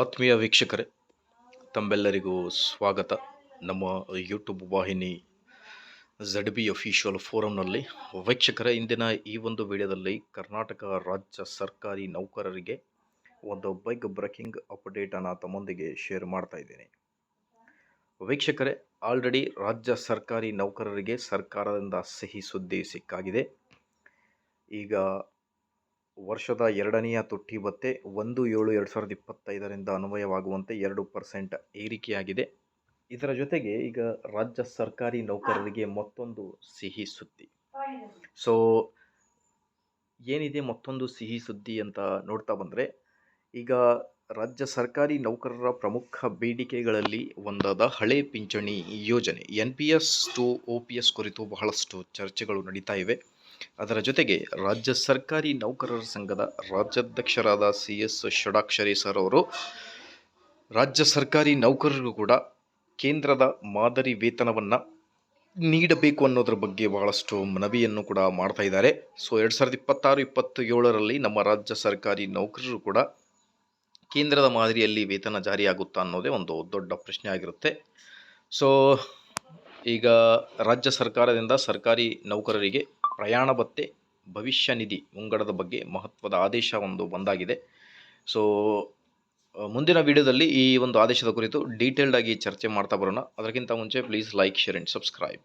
ಆತ್ಮೀಯ ವೀಕ್ಷಕರೇ, ತಮ್ಮೆಲ್ಲರಿಗೂ ಸ್ವಾಗತ. ನಮ್ಮ ಯೂಟ್ಯೂಬ್ ವಾಹಿನಿ ಝಡ್ ಬಿ ಅಫಿಷಿಯಲ್ ಫೋರಂನಲ್ಲಿ ವೀಕ್ಷಕರೇ, ಇಂದಿನ ಈ ಒಂದು ವಿಡಿಯೋದಲ್ಲಿ ಕರ್ನಾಟಕ ರಾಜ್ಯ ಸರ್ಕಾರಿ ನೌಕರರಿಗೆ ಒಂದು ಬೈಕ್ ಬ್ರೇಕಿಂಗ್ ಅಪ್ಡೇಟನ್ನು ತಮ್ಮೊಂದಿಗೆ ಶೇರ್ ಮಾಡ್ತಾ ಇದ್ದೀನಿ. ವೀಕ್ಷಕರೇ ಆಲ್ರೆಡಿ ರಾಜ್ಯ ಸರ್ಕಾರಿ ನೌಕರರಿಗೆ ಸರ್ಕಾರದಿಂದ ಸಹಿ ಸುದ್ದಿ ಸಿಕ್ಕಾಗಿದೆ. ಈಗ ವರ್ಷದ ಎರಡನೆಯ ತುಟ್ಟಿ ಭತ್ತೆ ಒಂದು ಏಳು ಎರಡು ಸಾವಿರದ ಇಪ್ಪತ್ತೈದರಿಂದ ಅನ್ವಯವಾಗುವಂತೆ ಎರಡು ಪರ್ಸೆಂಟ್ ಏರಿಕೆಯಾಗಿದೆ. ಇದರ ಜೊತೆಗೆ ಈಗ ರಾಜ್ಯ ಸರ್ಕಾರಿ ನೌಕರರಿಗೆ ಮತ್ತೊಂದು ಸಿಹಿ ಸುದ್ದಿ. ಸೊ ಏನಿದೆ ಮತ್ತೊಂದು ಸಿಹಿ ಸುದ್ದಿ ಅಂತ ನೋಡ್ತಾ ಬಂದರೆ, ಈಗ ರಾಜ್ಯ ಸರ್ಕಾರಿ ನೌಕರರ ಪ್ರಮುಖ ಬೇಡಿಕೆಗಳಲ್ಲಿ ಒಂದಾದ ಹಳೆ ಪಿಂಚಣಿ ಯೋಜನೆ. N P S to O P S ಕುರಿತು ಬಹಳಷ್ಟು ಚರ್ಚೆಗಳು ನಡೀತಾ ಇವೆ. ಅದರ ಜೊತೆಗೆ ರಾಜ್ಯ ಸರ್ಕಾರಿ ನೌಕರರ ಸಂಘದ ರಾಜ್ಯಾಧ್ಯಕ್ಷರಾದ ಸಿ ಎಸ್ ಷಡಾಕ್ಷರಿ ಸರ್ ಅವರು ರಾಜ್ಯ ಸರ್ಕಾರಿ ನೌಕರರಿಗೂ ಕೂಡ ಕೇಂದ್ರದ ಮಾದರಿ ವೇತನವನ್ನು ನೀಡಬೇಕು ಅನ್ನೋದ್ರ ಬಗ್ಗೆ ಬಹಳಷ್ಟು ಮನವಿಯನ್ನು ಕೂಡ ಮಾಡ್ತಾ ಇದ್ದಾರೆ. ಸೊ, ಎರಡು ಸಾವಿರದ ಇಪ್ಪತ್ತಾರು ಇಪ್ಪತ್ತು ಏಳರಲ್ಲಿ ನಮ್ಮ ರಾಜ್ಯ ಸರ್ಕಾರಿ ನೌಕರರು ಕೂಡ ಕೇಂದ್ರದ ಮಾದರಿಯಲ್ಲಿ ವೇತನ ಜಾರಿಯಾಗುತ್ತಾ ಅನ್ನೋದೇ ಒಂದು ದೊಡ್ಡ ಪ್ರಶ್ನೆ ಆಗಿರುತ್ತೆ. ಸೊ, ಈಗ ರಾಜ್ಯ ಸರ್ಕಾರದಿಂದ ಸರ್ಕಾರಿ ನೌಕರರಿಗೆ ಪ್ರಯಾಣ ಭತ್ತೆ, ಭವಿಷ್ಯ ನಿಧಿ ಮುಂಗಡದ ಬಗ್ಗೆ ಮಹತ್ವದ ಆದೇಶ ಒಂದು ಬಂದಾಗಿದೆ. ಸೊ ಮುಂದಿನ ವಿಡಿಯೋದಲ್ಲಿ ಈ ಒಂದು ಆದೇಶದ ಕುರಿತು ಡೀಟೇಲ್ಡ್ ಆಗಿ ಚರ್ಚೆ ಮಾಡ್ತಾ ಬರೋಣ. ಅದಕ್ಕಿಂತ ಮುಂಚೆ please like share and subscribe